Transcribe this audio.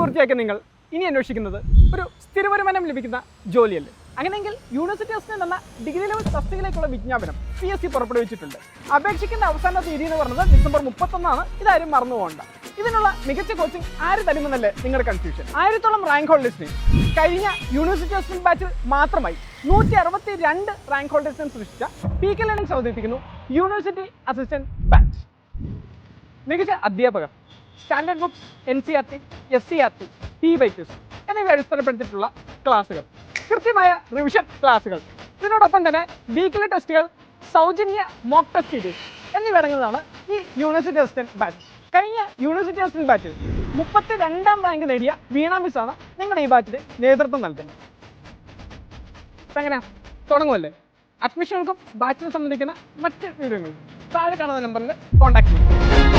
പൂർത്തിയാക്കിയ നിങ്ങൾ ഇനി അന്വേഷിക്കുന്നത് ഒരു സ്ഥിരവരുമാനം ലഭിക്കുന്ന ജോലിയല്ലേ? അങ്ങനെയെങ്കിൽ യൂണിവേഴ്സിറ്റി എന്ന ഡിഗ്രി ലെവൽ തസ്തികയിലേക്കുള്ള വിജ്ഞാപനം പി എസ് സി പുറപ്പെടുവിച്ചിട്ടുണ്ട്. അപേക്ഷിക്കുന്ന അവസാന തീയതി എന്ന് പറഞ്ഞത് ഡിസംബർ മുപ്പത്തൊന്നാണ്. ഇതാരും മറന്നു പോകണ്ട. ഇതിനുള്ള മികച്ച കോച്ചിങ് ആര് തരുമെന്നല്ലേ നിങ്ങളുടെ കൺഫ്യൂഷൻ ആയിരത്തോളം റാങ്ക് ഹോൾഡേഴ്സിനെ കഴിഞ്ഞ യൂണിവേഴ്സിറ്റി അസിസ്റ്റന്റ് ബാച്ചിൽ മാത്രമായി നൂറ്റി അറുപത്തി രണ്ട് റാങ്ക് ഹോൾഡേഴ്സിനെ സൃഷ്ടിച്ച പി കെ ലേണിംഗ്സ് അവതരിപ്പിക്കുന്നു യൂണിവേഴ്സിറ്റി അസിസ്റ്റന്റ് ബാച്ച് മികച്ച അധ്യാപകർ. Standard books N C R T S C R T T bytes എന്നിവ അടിസ്ഥാനപ്പെടുത്തിയിട്ടുള്ള ക്ലാസ്സുകൾ കൃത്യമായ റിവിഷൻ ക്ലാസ്സുകൾ ഇതിനോടൊപ്പം തന്നെ വീക്കിലി ടെസ്റ്റുകൾ സൗജന്യ മോക്ക് ടെസ്റ്റ് സീരീസ് എന്നിവ അടങ്ങുന്നതാണ് ഈ യൂണിവേഴ്സിറ്റി അസിസ്റ്റന്റ് ബാച്ച് കഴിഞ്ഞ യൂണിവേഴ്സിറ്റി അസിസ്റ്റന്റ് ബാച്ചിൽ മുപ്പത്തി രണ്ടാം റാങ്ക് നേടിയ വീണ മിസ് ആണ് നിങ്ങളുടെ ഈ ബാച്ചിന് നേതൃത്വം നൽകുന്നത്. അപ്പൊ എങ്ങനെയാ? തുടങ്ങുമല്ലേ അഡ്മിഷനുകൾക്കും ബാച്ചിനെ സംബന്ധിക്കുന്ന മറ്റ് വിവരങ്ങളും താഴെ കാണുന്ന നമ്പറിൽ കോൺടാക്ട് ചെയ്യും